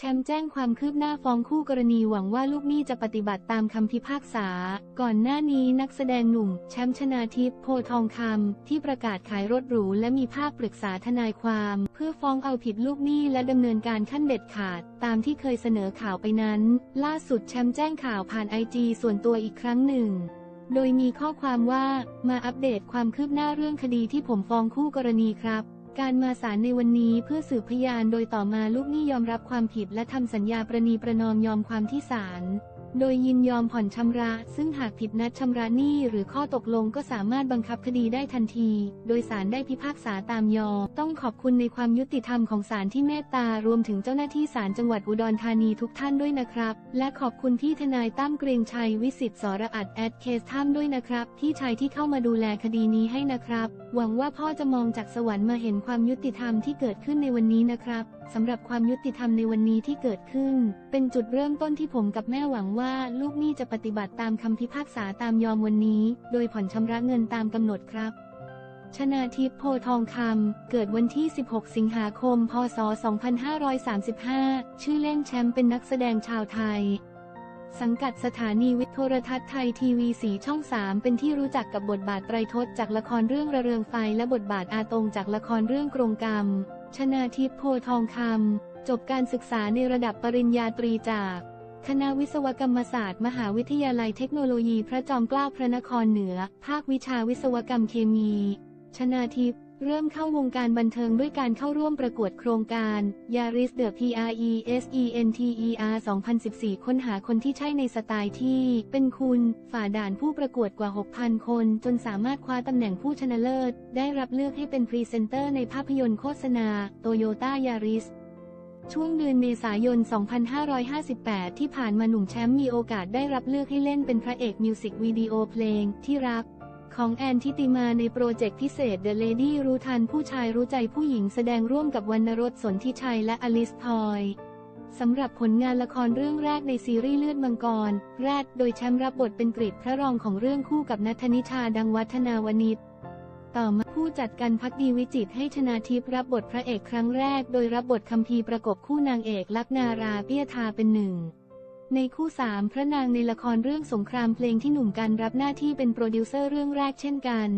แชมป์แจ้งความคืบหน้าฟ้องคู่กรณีหวังว่าลูกหนี้จะปฏิบัติตามคำพิพากษา ก่อนหน้านี้นักแสดงหนุ่ม แชมป์ชนาทิพย์โพทองคำที่ประกาศขายรถหรูและมีภาพปรึกษาทนายความ เพื่อฟ้องเอาผิดลูกหนี้และดำเนินการขั้นเด็ดขาด ตามที่เคยเสนอข่าวไปนั้น ล่าสุดแชมป์แจ้งข่าวผ่านไอจีส่วนตัวอีกครั้งหนึ่งโดยมีข้อความว่ามาอัปเดตความคืบหน้าเรื่องคดีที่ผมฟ้องคู่กรณีครับ การมาศาลในวันนี้เพื่อสืบพยานโดยต่อมาลูกหนี้ยอมรับความผิดและทำสัญญาประนีประนอมยอมความที่ศาล โดยยินยอมผ่อนชำระ ซึ่งหากผิดนัดชำระหนี้หรือข้อตกลงก็สามารถบังคับคดีได้ทันที โดยศาลได้พิพากษาตามยอมต้องขอบคุณในความยุติธรรมของศาลที่เมตตารวมถึงเจ้าหน้าที่ศาลจังหวัดอุดรธานีทุกท่านด้วยนะครับ และขอบคุณที่ทนายตั้มเกรงชัยวิสิตสระอัดแอดเคสท่ามด้วยนะครับที่ชายที่เข้ามาดูแลคดีนี้ให้นะครับ หวังว่าพ่อจะมองจากสวรรค์มาเห็นความยุติธรรมที่เกิดขึ้นในวันนี้นะครับสำหรับความยุติธรรมในวันนี้ที่เกิดขึ้น เป็นจุดเริ่มต้นที่ผมกับแม่หวังว่าลูกหนี้จะปฏิบัติตามคำพิพากษาตามยอมวันนี้ โดยผ่อนชำระเงินตามกำหนดครับ ชนาทิพย์โพทองคำ เกิดวันที่ 16 สิงหาคม พศ 2535 ชื่อเล่นแชมป์เป็นนักแสดงชาวไทย สังกัดสถานีวิทยุโทรทัศน์ไทยทีวีสีช่อง 3 เป็นที่รู้จักกับบทบาทไตรทศจากละครเรื่องระเรืองไฟและบทบาทอาตงจากละครเรื่องกรงกรรม ชนาทิพย์โพทองคำจบการศึกษาในระดับปริญญาตรีจาก คณะวิศวกรรมศาสตร์ มหาวิทยาลัยเทคโนโลยีพระจอมเกล้าพระนครเหนือ ภาควิชาวิศวกรรมเคมี ชนาทิพย์เริ่มเข้าวงการบันเทิงด้วยการเข้าร่วมประกวดโครงการ Yaris The PRESENTER 2014 ค้นหาคนที่ใช่ในสไตล์ที่ เป็นคุณฝ่าด่านผู้ประกวดกว่า 6,000 คน จนสามารถคว้าตำแหน่งผู้ชนะเลิศ ได้รับเลือกให้เป็นพรีเซนเตอร์ในภาพยนตร์โฆษณา Toyota Yaris ช่วงเดือนเมษายน 2558 ที่ผ่านมาหนุ่มแชมป์มีโอกาสได้รับเลือกให้เล่นเป็นพระเอกมิวสิกวิดีโอเพลงที่รัก ของแอนทิติมาในโปรเจกต์พิเศษ The Lady รู้ทันผู้ชายรู้ใจผู้หญิงแสดงร่วมกับวรรณรสสนทิชัยและอลิสพอยสำหรับผลงานละครเรื่องแรกในซีรีส์เลือดมังกร แรด โดยแชมป์รับบทเป็นกริดพระรองของเรื่องคู่กับนัทนิชาดังวัฒนาวนิช ต่อมาผู้จัดการพักดีวิจิตให้ชนาทิพย์รับบทพระเอกครั้งแรก โดยรับบทคัมภีร์ประกบคู่นางเอกลักนาราเปียทาเป็นหนึ่ง ในคู่สามพระนางในละครเรื่องสงครามเพลงที่หนุ่มกันรับหน้าที่เป็นโปรดิวเซอร์เรื่องแรกเช่นกัน